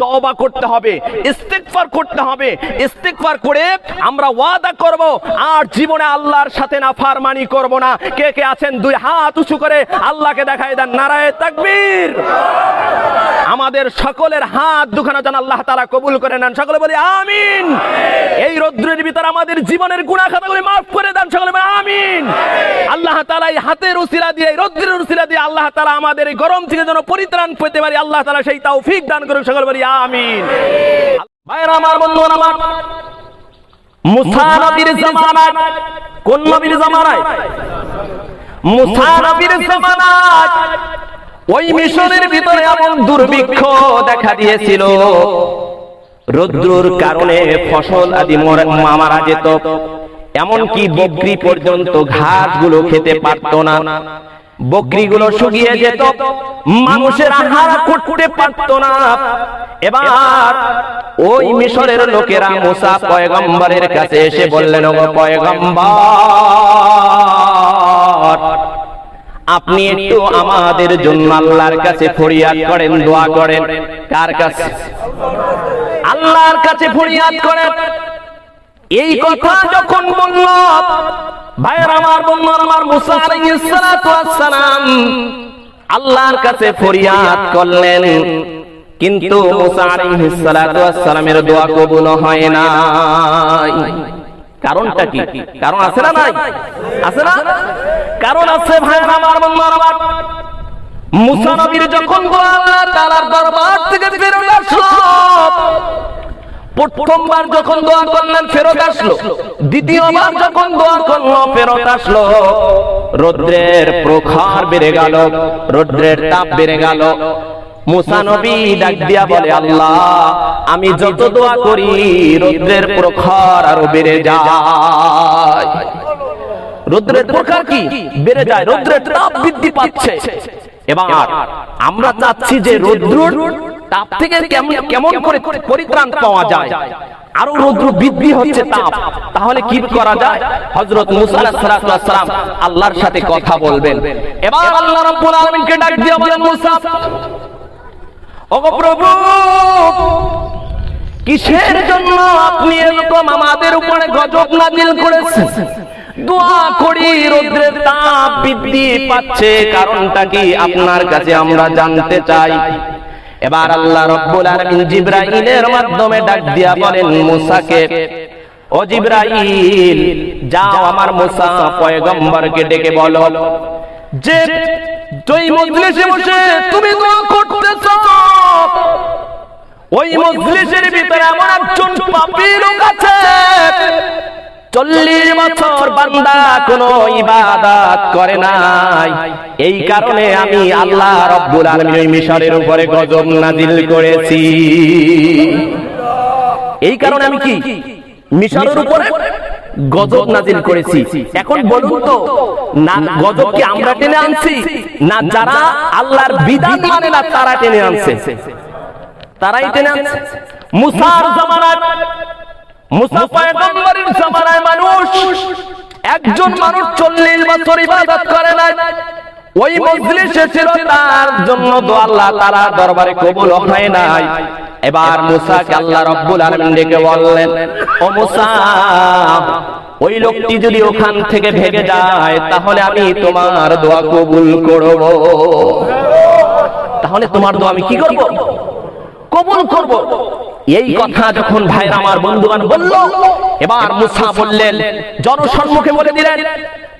তওবা করতে হবে, ইস্তেগফার করতে হবে। ইস্তেগফার করে আমরা ওয়াদা করব, আর জীবনে আল্লাহর সাথে না ফারমানি করব না। কে কে আছেন? দুই হাত উঁচু করে আল্লাহকে দেখাই দেন, নারায়ে তাকবীর। আমাদের সকলের হাত দুখানা যেন আল্লাহ তাআলা কবুল করে নেন। সকলে বলি, আমিন। এই রৌদ্রের ভিতর আমাদের জীবনের গুনাহ খাতাগুলি মাফ করে দেন। সকলে বলি, আমিন। আল্লাহ তাআলা এই হাতের উসিলা দিয়ে, এই রৌদ্রের উসিলা দিয়ে আল্লাহ তাআলা আমাদের এই গরম থেকে যেন পরিত্রাণ পেতে পারি। আল্লাহ তাআলা সেই তৌফিক দান করুন সকলে বলি ওই ভিতরে এমন দুর্ভিক্ষ দেখা দিয়েছিল। রৌদ্রর কারণে ফসল আদি মারা যেত। এমনকি বকরি পর্যন্ত ঘাসগুলো খেতে পারত না। বকরিগুলো শুকিয়ে যেত মানুষের আহার করতে পারত না। এবার ওই মিশরের লোকেরা মুসা পয়গম্বরের কাছে এসে বললেন ও পয়গম্বর আপনি একটু আমাদের জন্য আল্লাহর কাছে ফরিয়াদ করেন দোয়া করেন। কার কাছে? আল্লাহর কাছে ফরিয়াদ করেন। এই কথা যখন বলল ভাইয়ের আমার বন্ধু আমার মুসা আলাইহিস আল্লাহর কাছে ফরিয়াদ করলেন। কিন্তু মুসা আলাইহিস সালাতু দোয়া কবুল হয় না কারণটা কি? কারণ আছে না নাই? আছে না? কারণ আছে ভাই আমার বন্ধু আমার মুসা নবীর যখন দোয়া আল্লাহ তাআলার দরবার থেকে ফেরত প্রথমবার যখন দোয়া করলেন, ফেরত আসলো। দ্বিতীয়বার যখন দোয়া করল, ফেরত আসলো। রৌদ্রের প্রখার বেড়ে গেল, রৌদ্রের তাপ বেড়ে গেল। আমি যত দোয়া করি, রৌদ্রের প্রখর আরও বেড়ে যায়। রৌদ্রের প্রকার কি? বেড়ে যায়, রৌদ্রের তাপ বৃদ্ধি পাচ্ছে। এবার আমরা চাচ্ছি যে রৌদ্র তাপ থেকে কেমন করে পরিত্রাণ পাওয়া যায়? আরও রৌদ্র বৃদ্ধি হচ্ছে তাপ। তাহলে কি করা যায়? হযরত মুসা আলাইহিস সালাম আল্লাহর সাথে কথা বলবেন। এবার আল্লাহ রাব্বুল আলামিনকে ডাক দিয়ে বলেন, মুসা, ওগো প্রভু, কিসের জন্য আপনি এরকম আমাদের উপরে গজব নাজিল করেছেন? দোয়া করি রৌদ্রের তাপ বৃদ্ধি পাচ্ছে। কারণটা কি আপনার কাছে আমরা জানতে চাই? এবার আল্লাহ রব্বুল আলামিন জিবরাইলের মাধ্যমে ডাক দিয়া বলেন, মুসাকে, ও জিবরাইল, যাও আমার মুসা পয়গম্বরকে ডেকে বলো। যে তুই মজলিসে বসে তুমি দোয়া করতেছ, ওই মজলিসের ভিতরে এমন একজন পাপী লোক আছে চল্লিশ বছর বান্দা কোন ইবাদত করে নাই। এই কারণে আমি আল্লাহ রব্বুল আলামিন ওই মিশরের উপরে গজব নাজিল করেছি। এই কারণে আমি কি? মিশরের উপরে গজব নাজিল করেছি। এখন বলুন তো না গজব কি আমরা টেনে আনছি? না যারা আল্লাহর বিধান মানে না তারা টেনে আনছে। তারাই টেনে আনছে। মুসার জামানায় মুসা পয়গম্বরের জামানায় মানুষ। একজন মানুষ চল্লিশ বছর ইবাদত করে না ওই মজলিসে ছিল তার জন্য তো আল্লাহ তারা দরবারে কবুল হয় নাই। এবার মুসাকে আল্লাহ রব্বুল আলামিন ডেকে বললেন ও মুসা ওই লোকটি যদি ওখান থেকে ভেগে যায় তাহলে আমি তোমার দোয়া কবুল করব। তাহলে তোমার দোয়া আমি কি করব? কবুল করব। এই কথা যখন ভাই আমার বন্ধুগান বলল, এবার মুসা বললেন, জনসম্মুখে বলে দিলেন,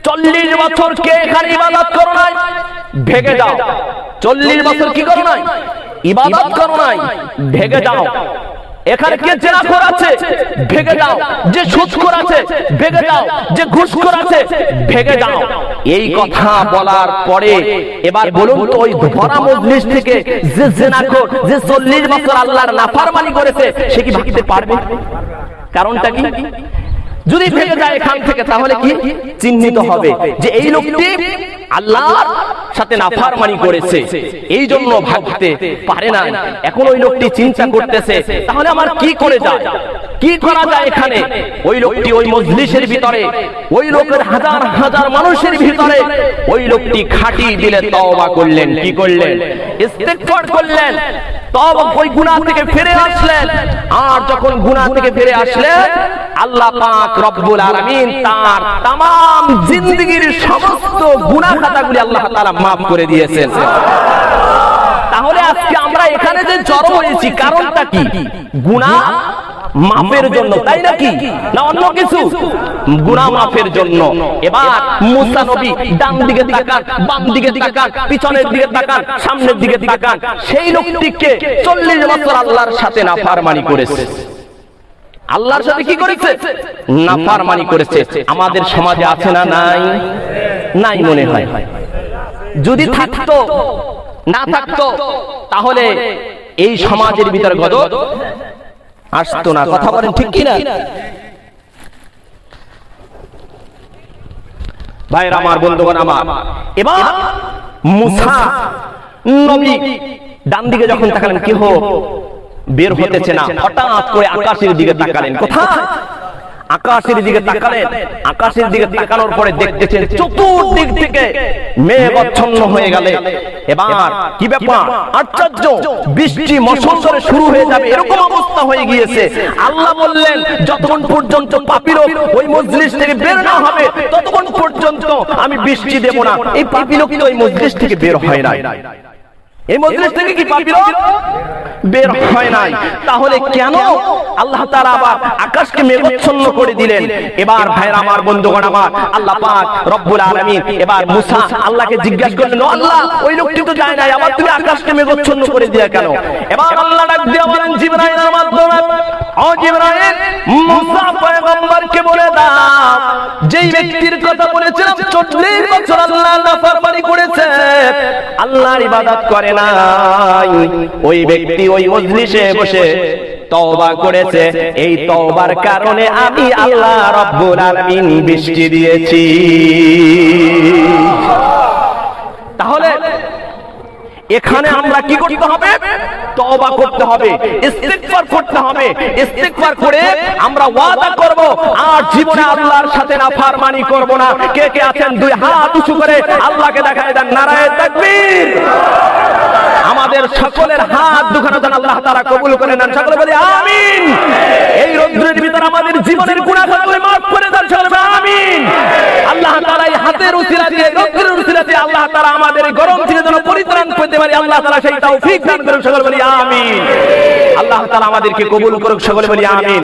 চল্লিশ বছর কে এখানে ইবাদত করো নাই? ভেগে যাও। চল্লিশ বছর কি করো নাই? ইবাদত করো নাই? ভেগে যাও। এখানে কে জেনা করাছে ভেগে যাও যে করাছে ভেগে যাও যে ঘুষ করাছে ভেগে যাও এই কথা বলার পরে এবার বলুন তো ওই ভরা মজলিস থেকে যে জেনা কর যে চল্লিশ বছর আল্লাহর করেছে, সে কি ভাগতে পারবে? কারণটা কি? যদি ভেঙে যায় এখান থেকে, তাহলে কি? চিহ্নিত হবে যে এই লোকটি আল্লাহর সাথে নাফারমানি করেছে। এই জন্য ভাবতে পারে না এখন ওই লোকটি চিন্তা করতেছে তাহলে আমার কি করে যায়? কি করা যায় এখানে? ওই লোকটি ওই মজলিসের ভিতরে ওই লোকের হাজার হাজার মানুষের ভিতরে ওই লোকটি খাটি দিলে তওবা করলেন। কি করলেন? ইস্তেগফার করলেন। তবে ওই থেকে ফিরে আসলেন। আর যখন থেকে ফিরে আসলেন, আল্লাহ পাক রব্বুল আলামিন তার तमाम সমস্ত গুনাহ খাতাগুলি আল্লাহ তাআলা maaf করে দিয়েছেন। তাহলে আজকে আমরা এখানে যে জড়ো হয়েছি, কারণটা কি? গুনাহ মাফের জন্য তাই নাকি? না অন্য কিছু? গুনাহ মাফের জন্য। এবার মুসা নবী ডান দিকে তাকান বাম দিকে তাকান পিছনের দিকে তাকান সামনের দিকে তাকান। সেই লোকটিকে 40 বছর আল্লাহর সাথে নাফরমানি করেছে। আল্লাহর সাথে কি করেছে? নাফরমানি করেছে। আমাদের সমাজে আছে না? নাই। নাই। মনে হয়। যদি থাকতো না থাকতো তাহলে এই সমাজের ভিতরে গদর আসতো না কথা বলেন ঠিক কি না ভাইর আমার বন্ধুগণ আমার। এবার মুসা নবী ডান দিকে যখন তাকালেন কি কেহ বের হতেছে না। হঠাৎ করে আকাশের দিকে তাকালেন। কোথায়? আকাশের দিকে তাকালেন। আকাশের দিকে তাকানোর পরে দেখতেছেন চতুর্দিক থেকে মেঘাচ্ছন্ন হয়ে গেলে। এবার কি ব্যাপার? আশ্চর্য। বৃষ্টি মশলসরে শুরু হয়ে যাবে। এরকম অবস্থা হয়ে গিয়েছে। আল্লাহ বললেন যতক্ষণ পর্যন্ত পাপিরো ওই মজলিস থেকে বের না হবে ততক্ষণ পর্যন্ত আমি বৃষ্টি দেব না। এই পাপিলো কিন্তু ওই মজলিস থেকে বের হয় না এই মজলিস থেকে কি বের হয় নাই। তাহলে কেন আল্লাহ তাআলা আবার আকাশকে করে দিলেন? এবার আমার বন্ধুগণ আমার, আল্লাহ পাক রব্বুল আলামিন এবার মুসা আল্লাহকে জিজ্ঞাসা করলেন আল্লাহ, ওই লোকটি তো যায় নাই, আবার তুমি আকাশকে করে দিয়া কেন? এবার আল্লাহ ডাক বলেন জিবরাইলের মাধ্যমে, ও জিবরাইল, মুসা পয়গম্বরকে বলে দাও, যেই ব্যক্তির কথা বলেছিলাম 40 বছর আল্লাহ আল্লাহর ইবাদত করে নাই। ওই ব্যক্তি ওই মজলিসে বসে তওবা করেছে। এই তওবার কারণে আমি আল্লাহ রব্বুল আলামিন বৃষ্টি দিয়েছি। তাহলে এখানে আমরা কি করতে হবে? তওবা করতে হবে। ইস্তিগফার করতে হবে। ইস্তিগফার করে আমরা ওয়াদা করব। আর জীবনে আল্লাহর সাথে নাফরমানি করব না। কে কে আছেন? দুই হাত উঁচু করে আল্লাহকে দেখায় দেন। নারায়ে তাকবীর। আমাদের সকলের হাত দুখানা যেন আল্লাহ তারা কবুল করে নেন। সকলে বলি আমিন। এই রৌদ্রের ভিতর আমাদের জীবনের গুণাখাতগুলি মাফ করে দেন। সকলে আমিন। আল্লাহ তাআলা এই হাতের উসিলা দিয়ে রৌদ্রের উসিলা দিয়ে আল্লাহ তাআলা আমাদের গরম পেতে পারি, আল্লাহ তাআলা সেই তৌফিক দান করুন সকলে বলি, আমিন। আল্লাহ তাআলা আমাদেরকে কবুল করুক সকলে বলি, আমিন।